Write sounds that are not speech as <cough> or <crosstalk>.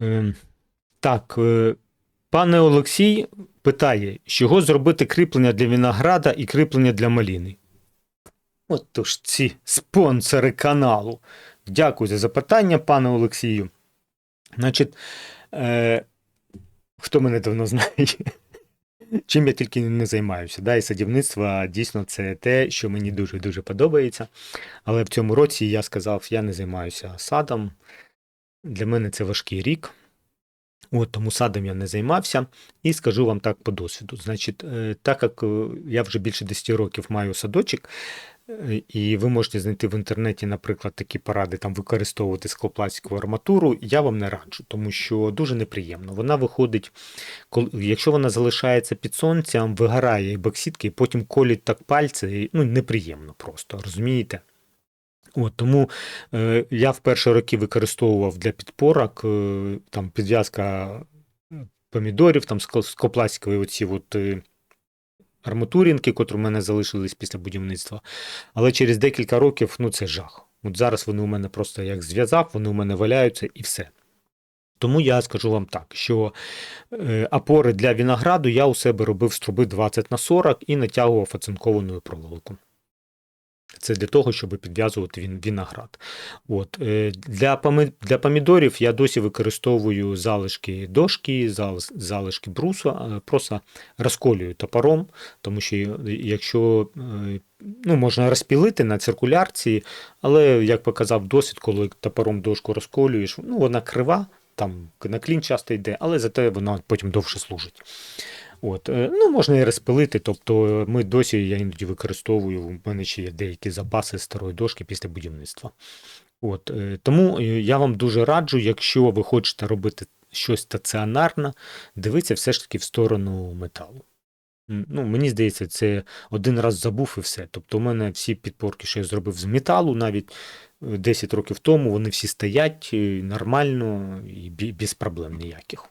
Ем, Так, е, пане Олексій питає, чого зробити кріплення для винограда і кріплення для маліни? От то ж ці спонсори каналу. Дякую за запитання, пане Олексію. Значить, е, хто мене давно знає, <laughs> чим я тільки не займаюся. Да? І садівництво дійсно це те, що мені дуже-дуже подобається. Але в цьому році я сказав, я не займаюся садом. Для мене це важкий рік. От, тому садом я не займався. І скажу вам так по досвіду. Значить, е, так як е, я вже більше 10 років маю садочок, е, і ви можете знайти в інтернеті, наприклад, такі поради там використовувати склопластикову арматуру, я вам не раджу, тому що дуже неприємно. Вона виходить, якщо вона залишається під сонцем, вигорає і боксітки, і потім колють так пальці, і, ну неприємно просто, розумієте? От, тому е, я в перші роки використовував для підпорок е, там підв'язка помідорів, там скло- оці от, е, арматурінки, котрі в мене залишились після будівництва. Але через декілька років ну це жах. От зараз вони у мене просто як зв'язав, вони у мене валяються і все. Тому я скажу вам так, що е, опори для винограду я у себе робив з труби 20 на 40 і натягував оцинкованою проволоку. Це для того, щоб підв'язувати він, виноград. От, е, для, помідорів я досі використовую залишки дошки, залишки брусу, е, просто розколюю топором, тому що е, якщо ну, можна розпілити на циркулярці, але як показав досвід, коли топором дошку розколюєш, ну, вона крива, там на клін часто йде, але зате вона потім довше служить. От, е, ну, можна і розпилити, тобто ми досі, я іноді використовую, в мене ще є деякі запаси старої дошки після будівництва. От, е, тому е, я вам дуже раджу, якщо ви хочете робити щось стаціонарне, дивіться все ж таки в сторону металу. Ну, мені здається, це один раз забув і все. Тобто, у мене всі підпорки, що я зробив з металу, навіть е, 10 років тому, вони всі стоять нормально і без проблем ніяких.